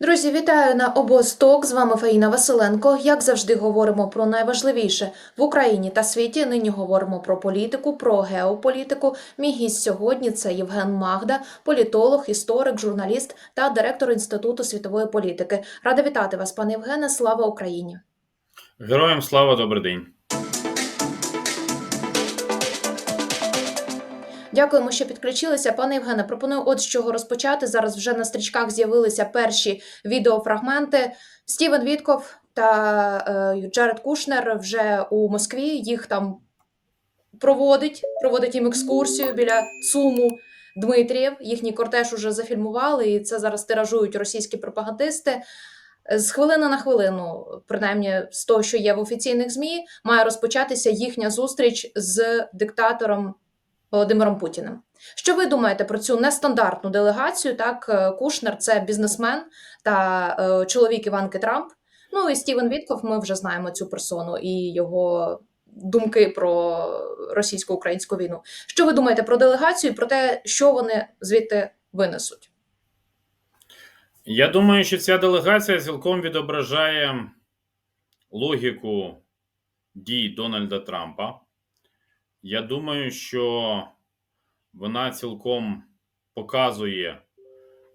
Друзі, вітаю на обосток. З вами Фаїна Василенко. Як завжди, говоримо про найважливіше в Україні та світі. Нині говоримо про політику, про геополітику. Мій гість сьогодні це Євген Магда, політолог, історик, журналіст та директор Інституту світової політики. Рада вітати вас, пане Євгене. Слава Україні! Героям слава, добрий день. Дякуємо, що підключилися. Пане Євгене, пропоную от з чого розпочати. Зараз вже на стрічках з'явилися перші відеофрагменти. Стівен Вітков та е, Джаред Кушнер вже у Москві. Їх там проводить, проводить їм екскурсію біля Суму Дмитрієв. Їхній кортеж уже зафільмували, і це зараз тиражують російські пропагандисти. З хвилини на хвилину, принаймні з того, що є в офіційних змі, має розпочатися їхня зустріч з диктатором Володимиром Путіним. Що ви думаєте про цю нестандартну делегацію? Так, е, Кушнер це бізнесмен та е, чоловік Іванки Трамп. Ну і Стівен Вітков, ми вже знаємо цю персону і його думки про російсько-українську війну. Що ви думаєте про делегацію і про те, що вони звідти винесуть? Я думаю, що ця делегація цілком відображає логіку дій Дональда Трампа. Я думаю, що вона цілком показує,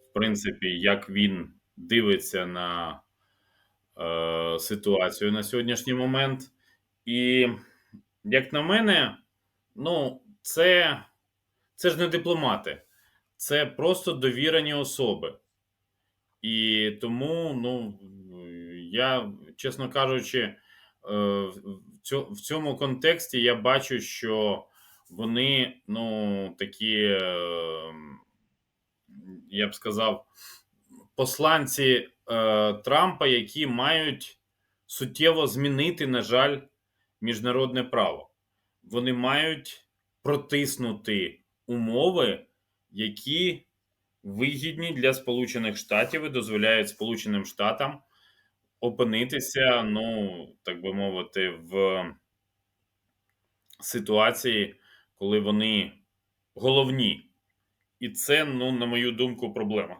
в принципі, як він дивиться на е, ситуацію на сьогоднішній момент. І, як на мене, ну, це, це ж не дипломати, це просто довірені особи. І тому, ну, я, чесно кажучи, е, в цьому контексті я бачу, що вони, ну, такі, е, я б сказав, посланці е, Трампа, які мають суттєво змінити, на жаль, міжнародне право. Вони мають протиснути умови, які вигідні для Сполучених Штатів і дозволяють Сполученим Штатам опинитися, ну, так би мовити, в ситуації, коли вони головні. І це, ну, на мою думку, проблема.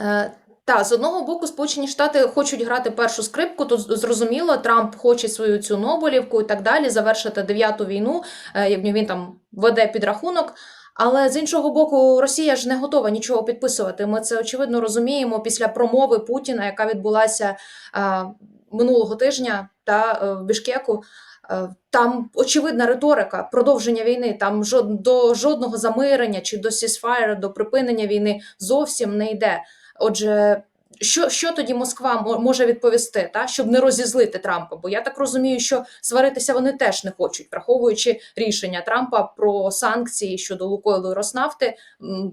Е, та з одного боку, Сполучені Штати хочуть грати першу скрипку. Тут зрозуміло, Трамп хоче свою цю Нобелівку і так далі, завершити дев'яту війну. е, Як він там веде підрахунок. Але з іншого боку, Росія ж не готова нічого підписувати. Ми це очевидно розуміємо після промови Путіна, яка відбулася е, минулого тижня та е, в Бішкеку. Е, Там очевидна риторика продовження війни. Там жод, до жодного замирення чи до сісфайра, до припинення війни зовсім не йде. Отже, що, що тоді Москва може відповісти, та щоб не розізлити Трампа? Бо я так розумію, що сваритися вони теж не хочуть, враховуючи рішення Трампа про санкції щодо Лукойлу і Роснафти,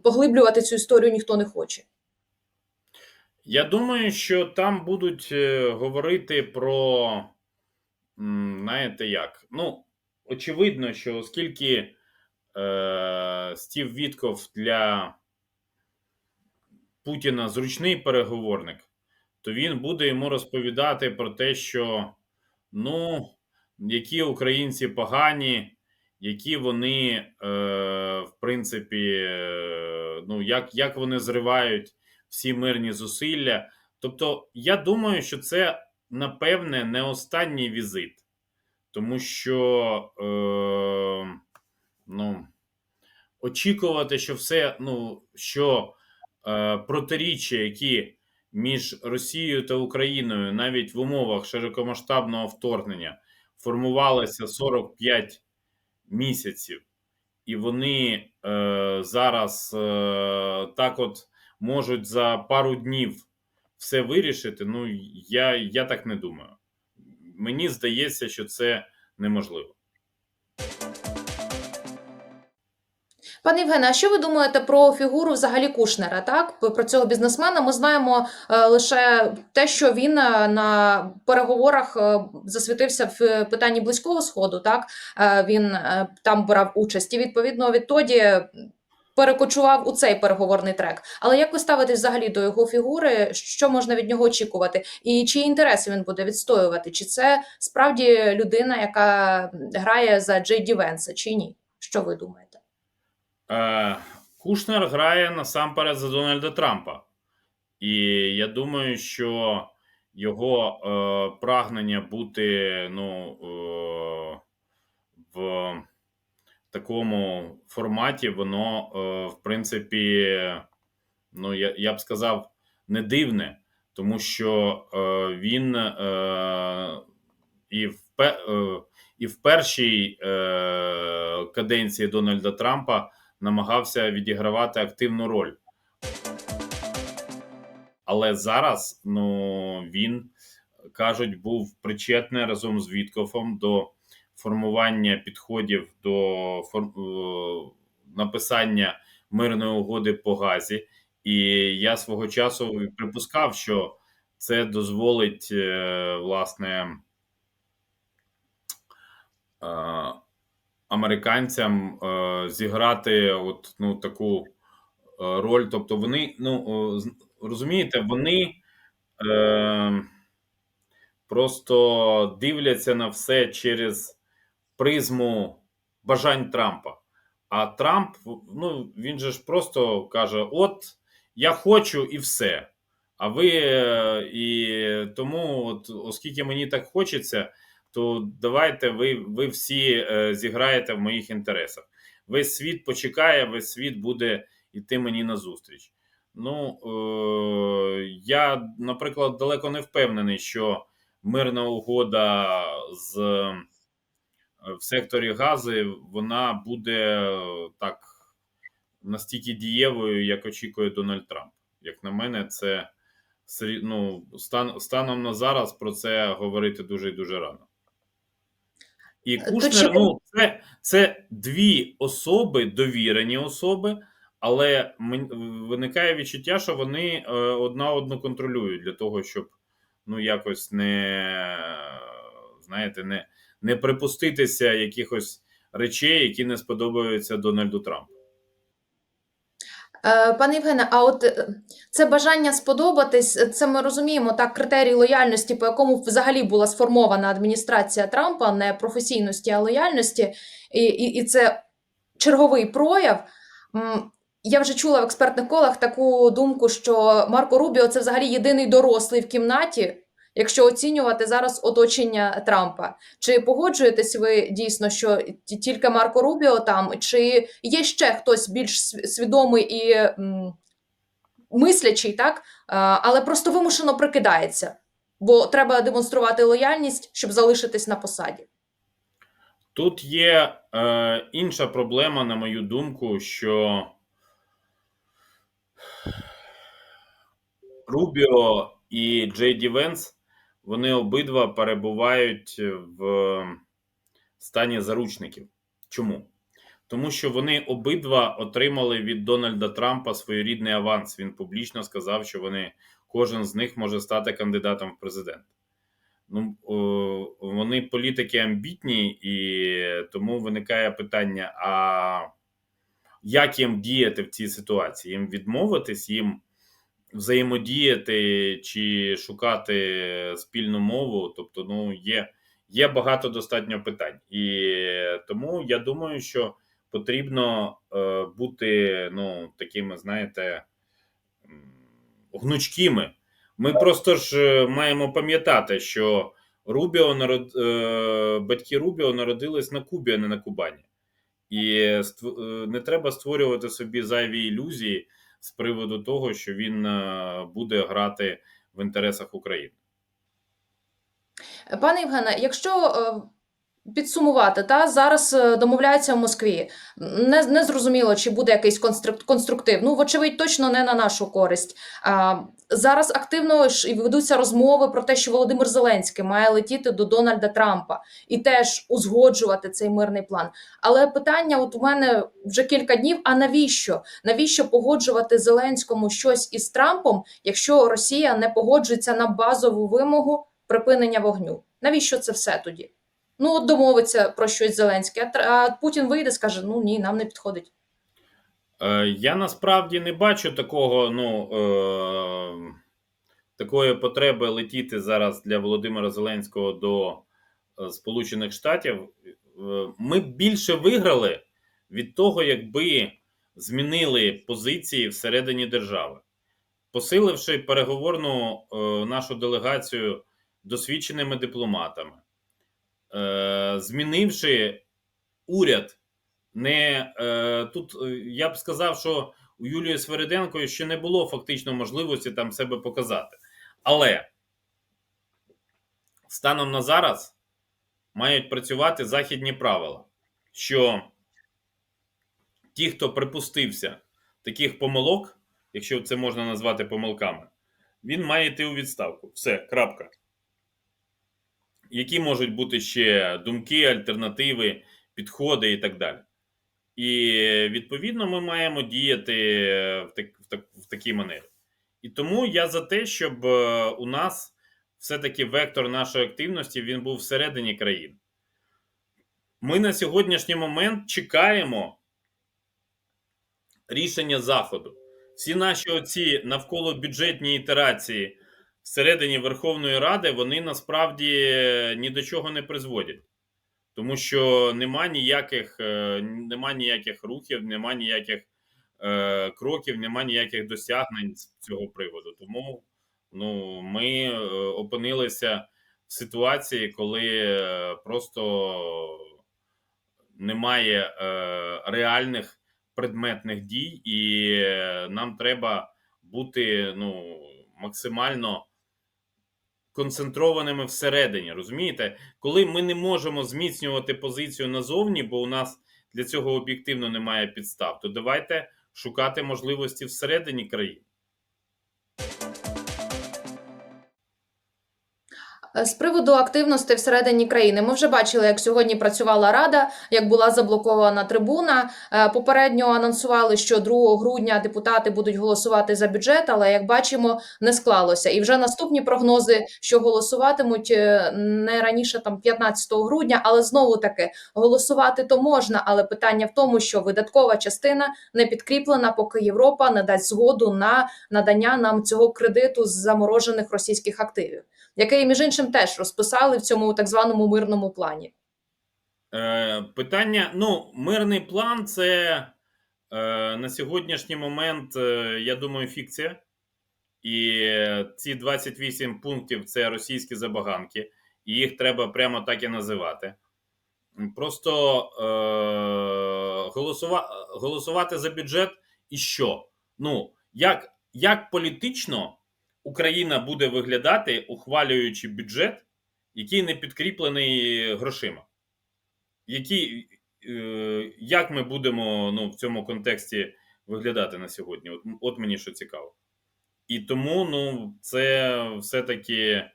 поглиблювати цю історію ніхто не хоче. Я думаю, що там будуть е, говорити про, знаєте як. Ну, очевидно, що оскільки е, Стів Вітков для Путіна зручний переговорник, то він буде йому розповідати про те, що ну, які українці погані, які вони, е, в принципі, е, ну, як, як вони зривають всі мирні зусилля. Тобто, я думаю, що це напевне не останній візит, тому що е, ну, очікувати, що все, ну, що протиріччя, які між Росією та Україною навіть в умовах широкомасштабного вторгнення формувалися 45 місяців, і вони е, зараз е, так от можуть за пару днів все вирішити. Ну я, я так не думаю. Мені здається, що це неможливо. Пане Євгене, а що ви думаєте про фігуру взагалі Кушнера? Так про цього бізнесмена ми знаємо е, лише те, що він е, на переговорах е, засвітився в питанні близького сходу. Так він там брав участь, і відповідно відтоді перекочував у цей переговорний трек. Але як ви ставитесь взагалі до його фігури? Що можна від нього очікувати? І чиї інтереси він буде відстоювати? Чи це справді людина, яка грає за Джей Ді Венса, чи ні? Що ви думаєте? Е, Кушнер грає насамперед за Дональда Трампа. І я думаю, що його е, прагнення бути ну, е, в такому форматі, воно, е, в принципі, ну, я, я б сказав, не дивне, тому що е, він е, і, в, е, і в першій е, каденції Дональда Трампа намагався відігравати активну роль. Але зараз ну, він, кажуть, був причетний разом з Віткофом до формування підходів до фор- е, написання мирної угоди по газі. І я свого часу припускав, що це дозволить е, власне е, американцям е, зіграти от, ну, таку е, роль. Тобто, вони, ну розумієте, вони е, просто дивляться на все через призму бажань Трампа. А Трамп, ну він же ж просто каже: От я хочу і все. А ви е, і тому, от, оскільки мені так хочеться, то давайте ви, ви всі е, зіграєте в моїх інтересах. Весь світ почекає, весь світ буде йти мені назустріч. Ну е, я, наприклад, далеко не впевнений, що мирна угода з е, в секторі гази вона буде так настільки дієвою, як очікує Дональд Трамп. Як на мене, це ну, стан, станом на зараз про це говорити дуже і дуже рано. І Кушнер, чи- ну, це, це дві особи, довірені особи, але виникає відчуття, що вони е, одна одну контролюють для того, щоб ну, якось не, знаєте, не, не припуститися якихось речей, які не сподобаються Дональду Трампу. Е, Пане Євгене, а от е, це бажання сподобатись, це ми розуміємо так, критерій лояльності, по якому взагалі була сформована адміністрація Трампа, не професійності, а лояльності, і, і, і це черговий прояв. Я вже чула в експертних колах таку думку, що Марко Рубіо це взагалі єдиний дорослий в кімнаті, якщо оцінювати зараз оточення Трампа. Чи погоджуєтесь ви дійсно, що тільки Марко Рубіо там, чи є ще хтось більш свідомий і м, мислячий, так? Але просто вимушено прикидається, бо треба демонструвати лояльність, щоб залишитись на посаді. Тут є е, інша проблема, на мою думку, що Рубіо і Джей Ді Венс вони обидва перебувають в стані заручників. Чому? Тому що вони обидва отримали від Дональда Трампа своєрідний аванс. Він публічно сказав, що вони кожен з них може стати кандидатом в президент. Ну, вони політики амбітні, і тому виникає питання: а як їм діяти в цій ситуації? Їм відмовитись, їм взаємодіяти чи шукати спільну мову? Тобто, ну, є, є багато достатньо питань. І тому я думаю, що потрібно е, бути ну, такими, знаєте, гнучкими. Ми просто ж е, маємо пам'ятати, що Рубіо народ... е, батьки Рубіо народились на Кубі, а не на Кубані. І не треба створювати собі зайві ілюзії з приводу того, що він е, буде грати в інтересах України. Пане Євгене, якщо е, підсумувати, та зараз е, домовляються в Москві. Не, не зрозуміло, чи буде якийсь конструк- конструктив. Ну, вочевидь, точно не на нашу користь. А, зараз активно ж і ведуться розмови про те, що Володимир Зеленський має летіти до Дональда Трампа і теж узгоджувати цей мирний план. Але питання, от у мене вже кілька днів: а навіщо? Навіщо погоджувати Зеленському щось із Трампом, якщо Росія не погоджується на базову вимогу припинення вогню? Навіщо це все тоді? Ну, от домовиться про щось Зеленський, а, Путін вийде, скаже: ну ні, нам не підходить. Е, Я насправді не бачу такого, ну, е, такої потреби летіти зараз для Володимира Зеленського до е, Сполучених Штатів. Е, Ми більше виграли від того, якби змінили позиції всередині держави, посиливши переговорну нашу делегацію досвідченими дипломатами, змінивши уряд. Не е, тут е, я б сказав, що у Юлії Свериденко ще не було фактично можливості там себе показати. Але станом на зараз мають працювати західні правила, що ті, хто припустився таких помилок, якщо це можна назвати помилками, він має йти у відставку. Все, крапка. Які можуть бути ще думки, альтернативи, підходи і так далі. І відповідно ми маємо діяти в, так, в, так, в такій манері. І тому я за те, щоб е, у нас все-таки вектор нашої активності він був всередині країни. Ми на сьогоднішній момент чекаємо рішення Заходу. Всі наші оці навколо бюджетні ітерації всередині Верховної Ради, вони насправді ні до чого не призводять. Тому що нема ніяких, е, нема ніяких рухів, нема ніяких е, кроків, нема ніяких досягнень з цього приводу. Тому ну, ми е, опинилися в ситуації, коли е, просто немає е, реальних предметних дій, і е, нам треба бути ну, максимально концентрованими всередині. Розумієте, коли ми не можемо зміцнювати позицію назовні, бо у нас для цього об'єктивно немає підстав, то давайте шукати можливості всередині країни. З приводу активності всередині країни, ми вже бачили, як сьогодні працювала рада, як була заблокована трибуна. Е, Попередньо анонсували, що 2 грудня депутати будуть голосувати за бюджет, але як бачимо, не склалося. І вже наступні прогнози, що голосуватимуть е, не раніше там 15 грудня, але знову таки голосувати то можна. Але питання в тому, що видаткова частина не підкріплена, поки Європа не дасть згоду на надання нам цього кредиту з заморожених російських активів який, між іншим, теж розписали в цьому так званому мирному плані. Е, питання: ну, мирний план це е, на сьогоднішній момент, е, я думаю, фікція. І ці 28 пунктів це російські забаганки, і їх треба прямо так і називати. Просто е, голосува, голосувати за бюджет і що? Ну, як, як політично Україна буде виглядати, ухвалюючи бюджет, який не підкріплений грошима? Які, е, як ми будемо ну, в цьому контексті виглядати на сьогодні? От, от мені що цікаво. І тому ну, це все-таки,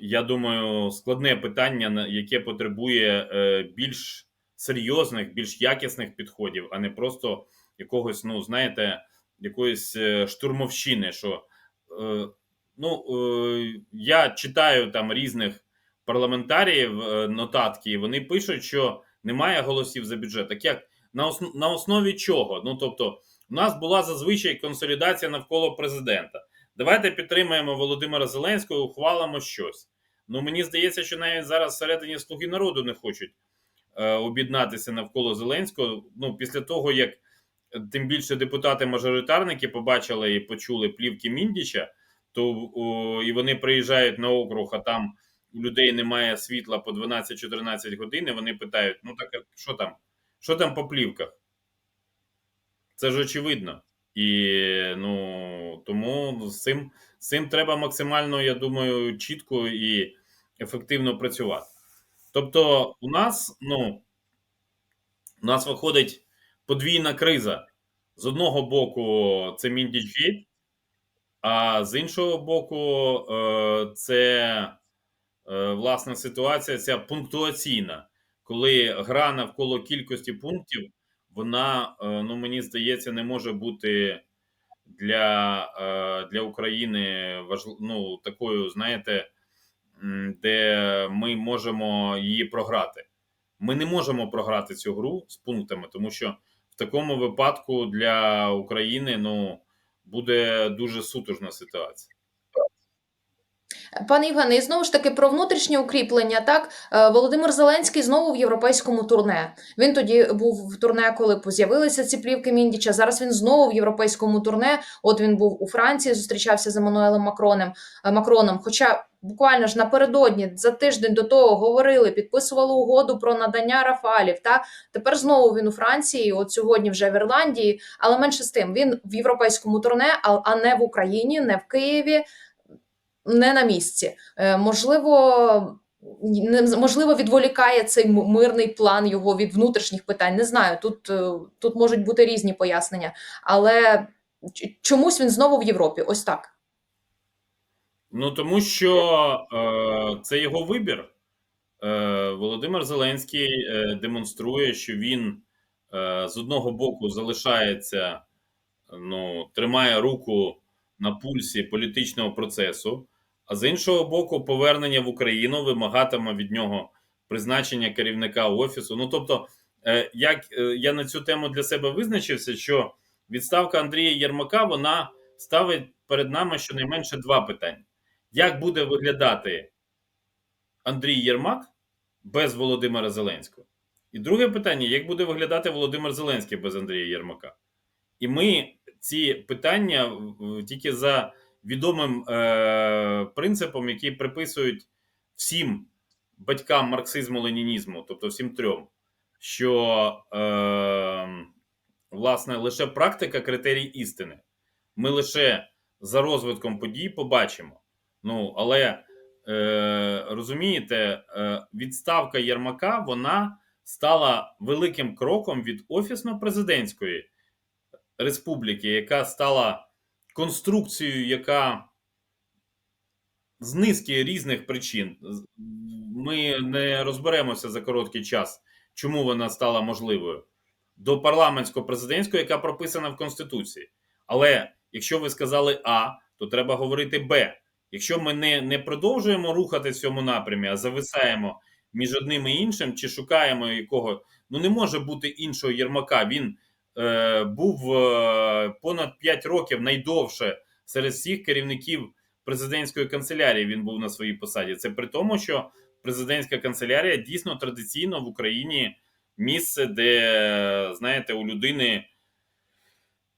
я думаю, складне питання, яке потребує е, більш серйозних, більш якісних підходів, а не просто якогось, ну, знаєте, якоїсь е, штурмовщини. що е, ну, е, Я читаю там різних парламентаріїв нотатки, і вони пишуть, що немає голосів за бюджет. Так як на, основ, на основі чого? Ну, тобто, у нас була зазвичай консолідація навколо президента. Давайте підтримаємо Володимира Зеленського, ухвалимо щось. Ну мені здається, що навіть зараз всередині слуги народу не хочуть е, об'єднатися навколо Зеленського. Ну, після того, як тим більше депутати-мажоритарники побачили і почули плівки Міндіча, то о, і вони приїжджають на округ, а там у людей немає світла по 12-14 годин. і Вони питають: ну так що там? Що там по плівках? Це ж очевидно. І ну тому з цим, з цим треба максимально, я думаю, чітко і ефективно працювати. Тобто, у нас, ну, у нас виходить подвійна криза. З одного боку, це Міндічгейт, а з іншого боку, е, це е, власна ситуація, ця пунктуаційна, коли гра навколо кількості пунктів, вона, е, ну мені здається, не може бути для для України ну, такою, знаєте, де ми можемо її програти. Ми не можемо програти цю гру з пунктами, тому що такому випадку для України ну, буде дуже сутужна ситуація. Пане Євгене, і знову ж таки про внутрішнє укріплення. Так, Е, Володимир Зеленський знову в європейському турне. Він тоді був в турне, коли з'явилися ці плівки Міндіча. Зараз він знову в європейському турне. От він був у Франції, зустрічався з Еммануелем Макроном. е, Макроном. Хоча буквально ж напередодні за тиждень до того говорили, підписували угоду про надання Рафалів. Та тепер знову він у Франції. От сьогодні вже в Ірландії. Але менше з тим, він в європейському турне, а- не в Україні, не в Києві не на місці. Е, можливо, можливо, відволікає цей мирний план його від внутрішніх питань. Не знаю. Тут, е, тут можуть бути різні пояснення, але чомусь він знову в Європі. Ось так. Ну тому що е, це його вибір. Е, Володимир Зеленський е, демонструє, що він е, з одного боку залишається, ну, тримає руку на пульсі політичного процесу, а з іншого боку, повернення в Україну вимагатиме від нього призначення керівника офісу. Ну тобто, е, як е, я на цю тему для себе визначився, що відставка Андрія Єрмака вона ставить перед нами щонайменше два питання: як буде виглядати Андрій Єрмак без Володимира Зеленського? І друге питання: як буде виглядати Володимир Зеленський без Андрія Єрмака? І ми ці питання тільки за відомим е, принципом, який приписують всім батькам марксизму-ленінізму, тобто всім трьом, що е, власне лише практика критерій істини. Ми лише за розвитком подій побачимо. Ну, але е, розумієте, е, відставка Єрмака вона стала великим кроком від офісно-президентської республіки, яка стала конструкцією, яка з низки різних причин ми не розберемося за короткий час, чому вона стала можливою, до парламентсько-президентської, яка прописана в Конституції. Але якщо ви сказали А, то треба говорити Б. Якщо ми не, не продовжуємо рухати в цьому напрямі, а зависаємо між одним і іншим, чи шукаємо якого, ну не може бути іншого Єрмака. Він е, був е, понад 5 років найдовше серед всіх керівників президентської канцелярії. Він був на своїй посаді. Це при тому, що президентська канцелярія дійсно традиційно в Україні місце, де, знаєте, у людини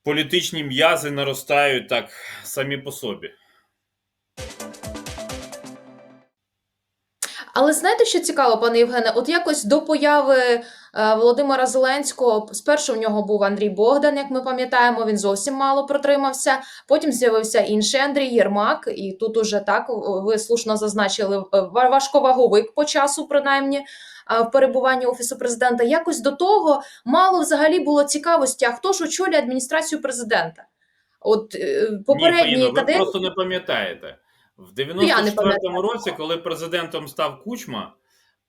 політичні м'язи наростають так самі по собі. Але знаєте, що цікаво, пане Євгене? От якось до появи е, Володимира Зеленського спершу в нього був Андрій Богдан, як ми пам'ятаємо, він зовсім мало протримався. Потім з'явився інший Андрій Єрмак, і тут уже так ви слушно зазначили е, важковаговик по часу, принаймні. В перебуванні офісу президента якось до того мало взагалі було цікавості. А хто ж очолює адміністрацію президента? От е, попередні Ні, Фаїно, ви каденції просто не пам'ятаєте. В я 94-му році, коли президентом став Кучма,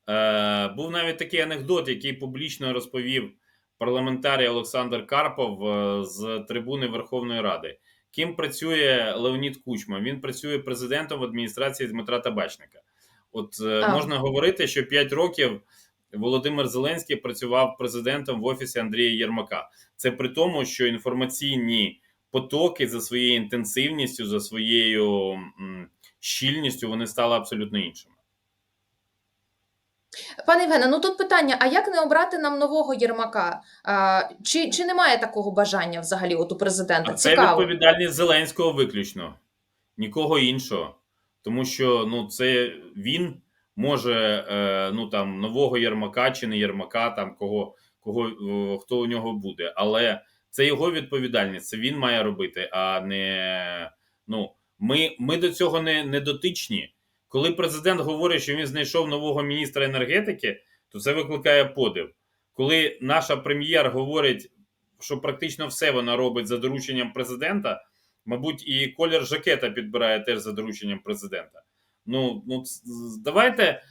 е, був навіть такий анекдот, який публічно розповів парламентарій Олександр Карпов е, з трибуни Верховної Ради. Ким працює Леонід Кучма? Він працює президентом в адміністрації Дмитра Табачника. От е, А. можна говорити, що 5 років Володимир Зеленський працював президентом в офісі Андрія Єрмака. Це при тому, що інформаційні потоки за своєю інтенсивністю, за своєю щільністю, вони стали абсолютно іншими. Пане Євгене, ну тут питання: а як не обрати нам нового Єрмака? А, чи, чи немає такого бажання взагалі от у президента? А це Цікаво. відповідальність Зеленського виключно, нікого іншого. Тому що ну, це він може е, ну там нового Єрмака чи не Єрмака, там кого, кого е, хто у нього буде. Але це його відповідальність, це він має робити, а не ну ми, ми до цього не, не дотичні. Коли президент говорить, що він знайшов нового міністра енергетики, то це викликає подив. Коли наша прем'єр говорить, що практично все вона робить за дорученням президента, мабуть, і колір жакета підбирає теж за дорученням президента. Ну, ну давайте,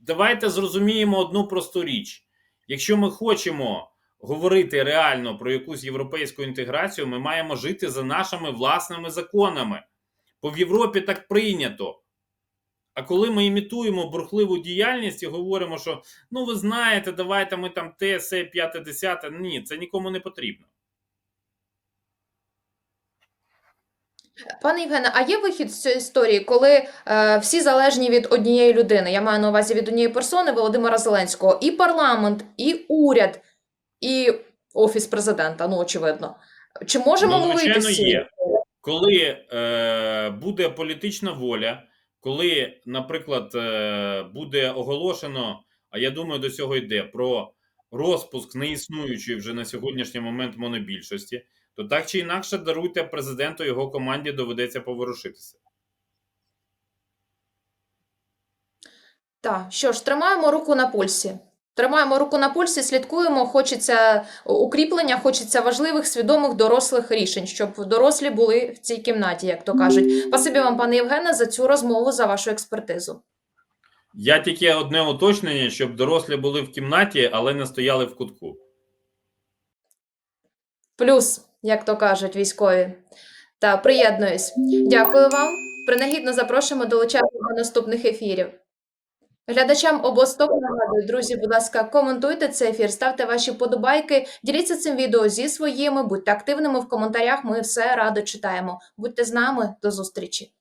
давайте зрозуміємо одну просту річ. Якщо ми хочемо говорити реально про якусь європейську інтеграцію, ми маємо жити за нашими власними законами. Бо в Європі так прийнято. А коли ми імітуємо бурхливу діяльність і говоримо, що ну ви знаєте, давайте ми там те, се, п'яте, десяте. Ні, це нікому не потрібно. Пане Євгене, а є вихід з цієї історії, коли е, всі залежні від однієї людини? Я маю на увазі від однієї персони Володимира Зеленського, і парламент, і уряд, і офіс президента. Ну очевидно. Чи можемо Ну, ми вийти з цієї? є. Коли е, буде політична воля, коли, наприклад, е, буде оголошено, а я думаю, до цього йде про розпуск неіснуючої вже на сьогоднішній момент монобільшості, то так чи інакше даруйте президенту його команді доведеться поворушитися. Так, що ж, тримаємо руку на пульсі. Тримаємо руку на пульсі, слідкуємо. Хочеться укріплення, хочеться важливих, свідомих, дорослих рішень, щоб дорослі були в цій кімнаті, як то кажуть. Спасибі вам, пане Євгене, за цю розмову, за вашу експертизу. Я тільки одне уточнення, щоб дорослі були в кімнаті, але не стояли в кутку. Плюс, як то кажуть військові. Та приєднуюсь. Дякую вам. Принагідно запрошуємо долучатися до наступних ефірів. Глядачам обосток нагадую, друзі, будь ласка, коментуйте цей ефір, ставте ваші подобайки, діліться цим відео зі своїми, будьте активними в коментарях. Ми все радо читаємо. Будьте з нами, до зустрічі.